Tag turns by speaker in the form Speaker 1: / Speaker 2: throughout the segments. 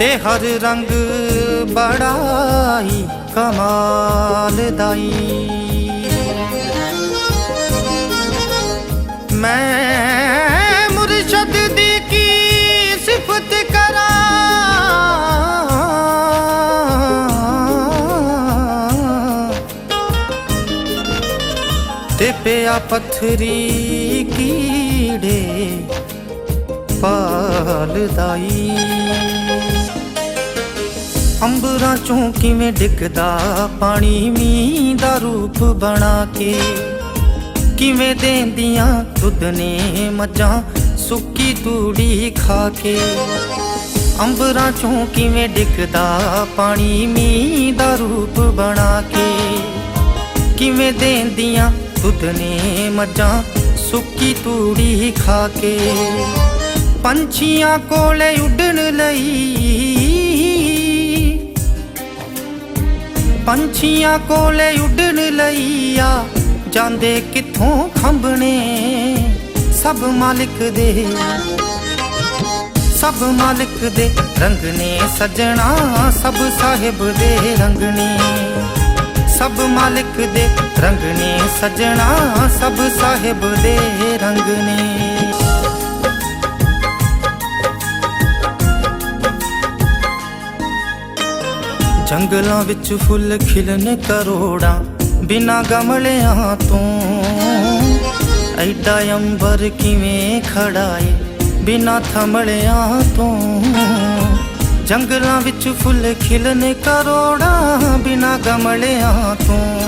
Speaker 1: ਤੇ ਹਰ ਰੰਗ ਬੜਾਈ, ਕਮਾਲ ਦਾਈ। ਮੈਂ ਮੁਰਸ਼ਦ ਦੀ ਕੀ ਸਿਫਤ ਕਰਾਂ? ਤੇ ਪਿਆ ਪੱਥਰੀ ਕੀੜੇ ਪਾਲਦਾਈ ਅੰਬਰਾਂ ਚੋਂ ਕਿਵੇਂ ਡਿੱਗਦਾ? ਪਾਣੀ ਮੀਂਹ ਦਾ ਰੂਪ ਬਣਾ ਕੇ। ਕਿਵੇਂ ਦੇਂਦੀਆਂ ਦੁੱਧ ਨੇ ਮੱਝਾਂ ਸੁੱਕੀ ਤੂੜੀ ਖਾ ਕੇ। ਅੰਬਰਾਂ ਚੋਂ ਕਿਵੇਂ ਡਿੱਗਦਾ? ਪਾਣੀ ਮੀਂਹ ਦਾ ਰੂਪ ਬਣਾ ਕੇ। ਕਿਵੇਂ ਦੇਂਦੀਆਂ ਦੁੱਧ ਨੇ ਮੱਝਾਂ ਸੁੱਕੀ ਤੂੜੀ ਖਾ ਕੇ। ਪੰਛੀਆਂ ਕੋਲੇ ਉੱਡਣ ਲਈ ਪੰਛੀਆਂ ਕੋਲੇ ਉੱਡਣ ਲਈ ਆ। ਜਾਂਦੇ ਕਿੱਥੋਂ ਖੰਬਣੇ ਸਭ ਮਾਲਿਕ ਦੇ। ਸਭ ਮਾਲਿਕ ਦੇ ਰੰਗ ਨੇ ਸਜਣਾ, ਸਭ ਸਾਹਿਬ ਦੇ ਰੰਗ ਨੇ ਸਭ ਮਾਲਿਕ ਦੇ ਰੰਗ ਨੇ ਸਜਣਾ, ਸਭ ਸਾਹਿਬ ਦੇ ਰੰਗ ਨੇ ਜੰਗਲਾਂ ਵਿੱਚ ਫੁੱਲ ਖਿਲਨ ਕਰੋੜਾਂ, ਬਿਨਾ ਗਮਲਿਆਂ ਤੋਂ। ਐਡਾ ਅੰਬਰ ਕਿਵੇਂ ਖੜਾਏ, ਬਿਨਾ ਥਮਲਿਆਂ ਤੋਂ। ਜੰਗਲਾਂ ਵਿੱਚ ਫੁੱਲ ਖਿਲਨ ਕਰੋੜਾਂ, ਬਿਨਾ ਗਮਲਿਆਂ ਤੋਂ।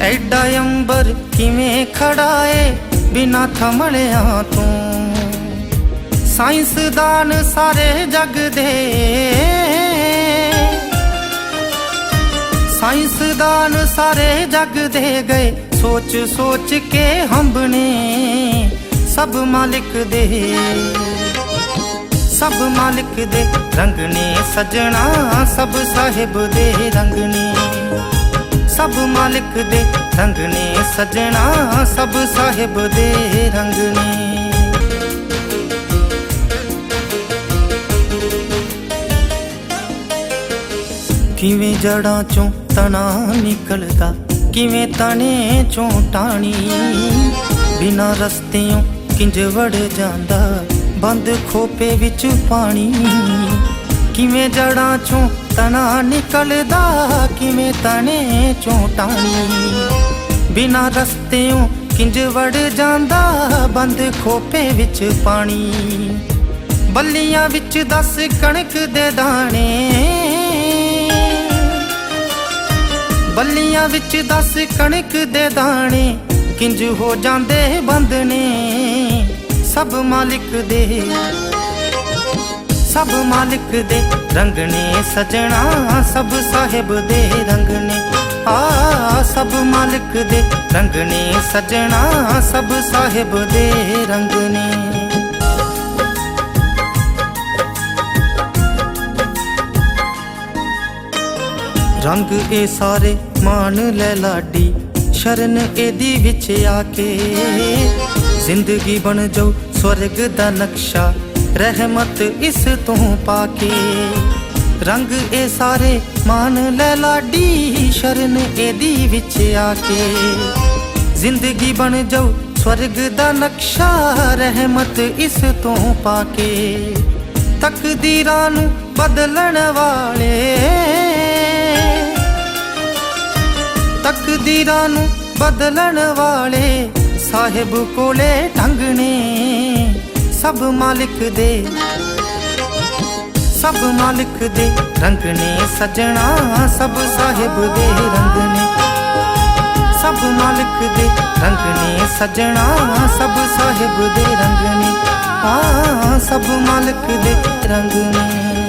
Speaker 1: ਐਡਾ ਅੰਬਰ ਕਿਵੇਂ ਖੜਾਏ, ਬਿਨਾ ਥਮਲਿਆਂ ਤੋਂ। ਸਾਇੰਸਦਾਨ ਸਾਰੇ ਜਗ ਦੇ। ਸਾਇੰਸਦਾਨ ਸਾਰੇ ਜਗ ਦੇ ਗਏ। ਸੋਚ ਸੋਚ ਕੇ ਹੰਬਣੇ ਸਭ ਮਾਲਿਕ ਦੇ। ਸਭ ਮਾਲਿਕ ਦੇ ਰੰਗ ਨੇ ਸਜਣਾ ਸਭ ਸਾਹਿਬ ਦੇ ਰੰਗਨੇ ਸਭ ਮਾਲਿਕ ਦੇ ਰੰਗ ਨੇ ਸਜਣਾ ਸਭ ਸਾਹਿਬ ਦੇ ਰੰਗਨੇ ਕਿਵੇਂ ਜੜਾਂ ਚੋਂ ਤਣਾ ਨਿਕਲਦਾ, ਕਿਵੇਂ ਤਣੇ ਚੋਂ ਟਾਣੀ? ਬਿਨਾ ਰਸਤਿਓਂ ਕਿੰਜ ਵੜ ਜਾਂਦਾ, ਬੰਦ ਖੋਪੇ ਵਿੱਚ ਪਾਣੀ? ਕਿਵੇਂ ਜੜਾਂ ਚੋਂ ਤਣਾ ਨਿਕਲਦਾ, ਕਿਵੇਂ ਤਣੇ ਚੋਂ ਟਾਣੀ? ਬਿਨਾ ਰਸਤਿਓਂ ਕਿੰਜ ਵੜ ਜਾਂਦਾ, ਬੰਦ ਖੋਪੇ ਵਿੱਚ ਪਾਣੀ? ਬੱਲੀਆਂ ਵਿੱਚ ਦਸ ਕਣਕ ਦੇ ਦਾਣੇ ਬੱਲੀਆਂ ਵਿੱਚ ਦਸ ਕਣਕ ਦੇ ਦਾਣੇ, ਕਿੰਜ ਹੋ ਜਾਂਦੇ ਬੰਦ ਨੇ ਸਭ ਮਾਲਿਕ ਦੇ, ਸਭ ਮਾਲਿਕ ਦੇ ਰੰਗ ਸਜਣਾ, ਸਭ ਸਾਹਿਬ ਦੇ ਰੰਗਣੇ ਆ, ਸਭ ਮਾਲਿਕ ਦੇ ਰੰਗਣੇ ਸਜਣਾ, ਸਭ ਸਾਹਿਬ ਦੇ ਰੰਗਣੇ ਰੰਗ ਇਹ ਸਾਰੇ, ਮਾਣ ਲੈ ਲਾਡੀ, ਸ਼ਰਨ ਇਹਦੀ ਵਿੱਚ ਆ ਕੇ। ਜ਼ਿੰਦਗੀ ਬਣ ਜਾਊ ਸਵਰਗ ਦਾ ਨਕਸ਼ਾ, ਰਹਿਮਤ ਇਸ ਤੋਂ ਪਾ ਕੇ। ਰੰਗ ਇਹ ਸਾਰੇ ਮਾਨ ਲੈ ਲਾਡੀ, ਸ਼ਰਨ ਇਹਦੀ ਵਿੱਚ ਆ ਕੇ। ਜ਼ਿੰਦਗੀ ਬਣ ਜਾਊ ਸਵਰਗ ਦਾ ਨਕਸ਼ਾ, ਰਹਿਮਤ ਇਸ ਤੋਂ ਪਾ ਕੇ। ਤਕਦੀਰਾਂ ਨੂੰ ਬਦਲਣ ਵਾਲੇ ਤਕਦੀਰਾਂ ਨੂੰ ਬਦਲਣ ਵਾਲੇ ਸਾਹਿਬ ਕੋਲੇ ਢੰਗ ਸਭ ਮਾਲਿਕ ਦੇ, ਸਭ ਮਾਲਿਕ ਦੇ ਰੰਗ ਸਜਣਾ ਸਭ ਸਾਹਿਬ ਦੇ ਰੰਗਣੇ ਸਭ ਮਾਲਿਕ ਦੇ ਰੰਗਣੇ ਸਜਣਾ ਸਭ ਸਾਹਿਬ ਦੇ ਰੰਗ ਆ ਸਭ ਮਾਲਿਕ ਦੇ ਰੰਗਣੇ